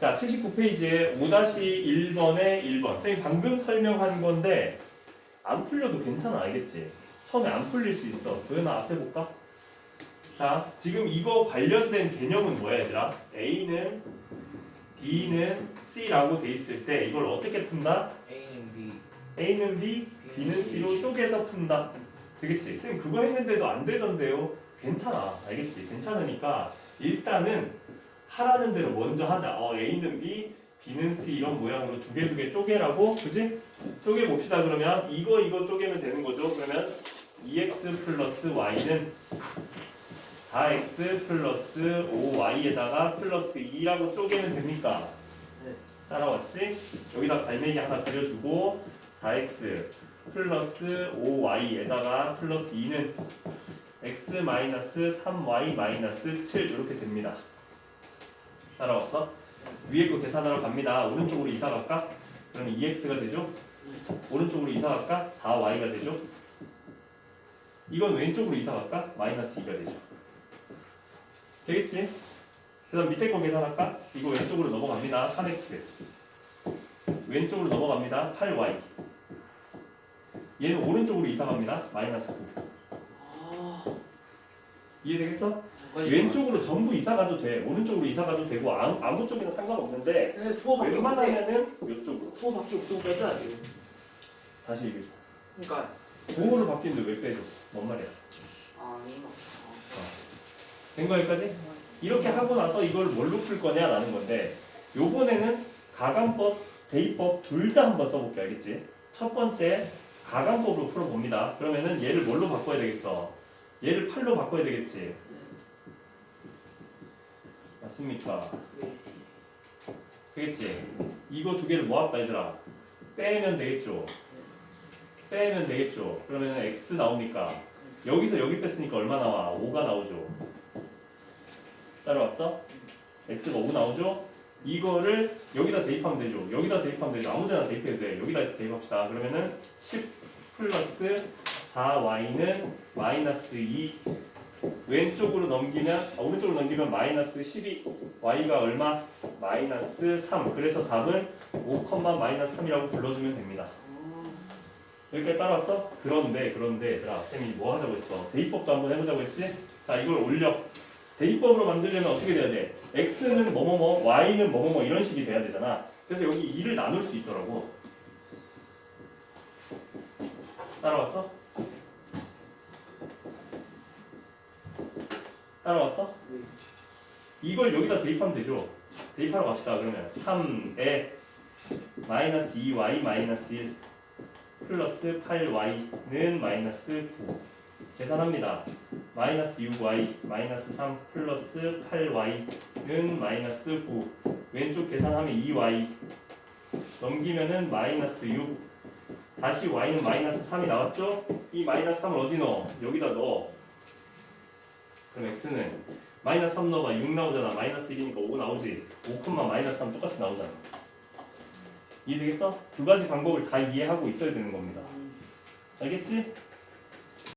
자, 79페이지에 5-1번에 1번. 선생님 방금 설명한 건데 안 풀려도 괜찮아, 알겠지? 처음에 안 풀릴 수 있어. 도현아 앞에 볼까? 자, 지금 이거 관련된 개념은 뭐야, 얘들아? A는 B는 C라고 돼 있을 때 이걸 어떻게 푼다? A는 B A는 B, B는 C로 쪼개서 푼다. 되겠지? 선생님 그거 했는데도 안 되던데요. 괜찮아. 알겠지? 괜찮으니까 일단은 하라는 대로 먼저 하자. 어, A는 B, B는 C 이런 모양으로 두 개 두 개 쪼개라고. 그지? 쪼개 봅시다. 그러면 이거 이거 쪼개면 되는 거죠. 그러면 2x 플러스 y는 4x 플러스 5y에다가 플러스 2라고 쪼개면 됩니까? 네. 따라왔지? 여기다 갈매기 하나 그려주고 4x 플러스 5y에다가 플러스 2는 x 마이너스 3y 마이너스 7 이렇게 됩니다. 따라왔어? 위에 거 계산하러 갑니다. 오른쪽으로 이사 갈까? 그러면 2x가 되죠? 오른쪽으로 이사 갈까? 4y가 되죠? 이건 왼쪽으로 이사 갈까? 마이너스 2가 되죠. 되겠지? 그다음 밑에 거 계산할까? 이거 왼쪽으로 넘어갑니다. 3x 왼쪽으로 넘어갑니다. 8y 얘는 오른쪽으로 이사 갑니다. 마이너스 9아 이해되겠어? 왼쪽으로 전부 이사 가도 돼. 오른쪽으로 이사 가도 되고 아무, 아무 쪽이나 상관없는데 주어밖에 없는데 웬만하면은 이쪽으로 주어밖에 없으면 빼줘야 돼요. 다시 얘기해 줘. 그러니까 보호를 바뀌는데 왜 빼줘? 뭔 말이야? 아 이거 된 거기까지? 이렇게 하고 나서 이걸 뭘로 풀 거냐라는 건데 요번에는 가감법, 대입법 둘 다 한번 써볼게 알겠지? 첫 번째 가감법으로 풀어봅니다. 그러면은 얘를 뭘로 바꿔야 되겠어? 얘를 8로 바꿔야 되겠지? 맞습니까? 네. 되겠지? 이거 두 개를 모았다 얘들아 빼면 되겠죠? 빼면 되겠죠? 그러면 x 나오니까 여기서 여기 뺐으니까 얼마 나와? 5가 나오죠 따라왔어? x가 5 나오죠? 이거를 여기다 대입하면 되죠 여기다 대입하면 되죠 아무 데나 대입해도 돼 여기다 대입합시다 그러면은 10 플러스 4y는 마이너스 2 왼쪽으로 넘기면 아, 오른쪽으로 넘기면 마이너스 12 y가 얼마? 마이너스 3 그래서 답은 5, 마이너스 3이라고 불러주면 됩니다 여기까지 따라왔어? 그런데 그런데 얘들아 쌤이 뭐 하자고 했어? 대입법도 한번 해보자고 했지? 자 이걸 올려 대입법으로 만들려면 어떻게 돼야 돼? x는 뭐뭐뭐 y는 뭐뭐뭐 이런 식이 돼야 되잖아 그래서 여기 2를 나눌 수 있더라고 따라왔어? 따라왔어? 네. 이걸 여기다 대입하면 되죠 대입하러 갑시다 그러면 3에 마이너스 2y 마이너스 1 플러스 8y는 마이너스 9 계산합니다. 마이너스 6y 마이너스 3 플러스 8y는 마이너스 9 왼쪽 계산하면 2y 넘기면은 마이너스 6 다시 y는 마이너스 3이 나왔죠? 이 마이너스 3을 어디 넣어? 여기다 넣어 그럼 x는 마이너스 3 넣어봐 6 나오잖아 마이너스 1이니까 5 나오지 5 마이너스 3 똑같이 나오잖아 이해되겠어? 두 가지 방법을 다 이해하고 있어야 되는 겁니다. 알겠지?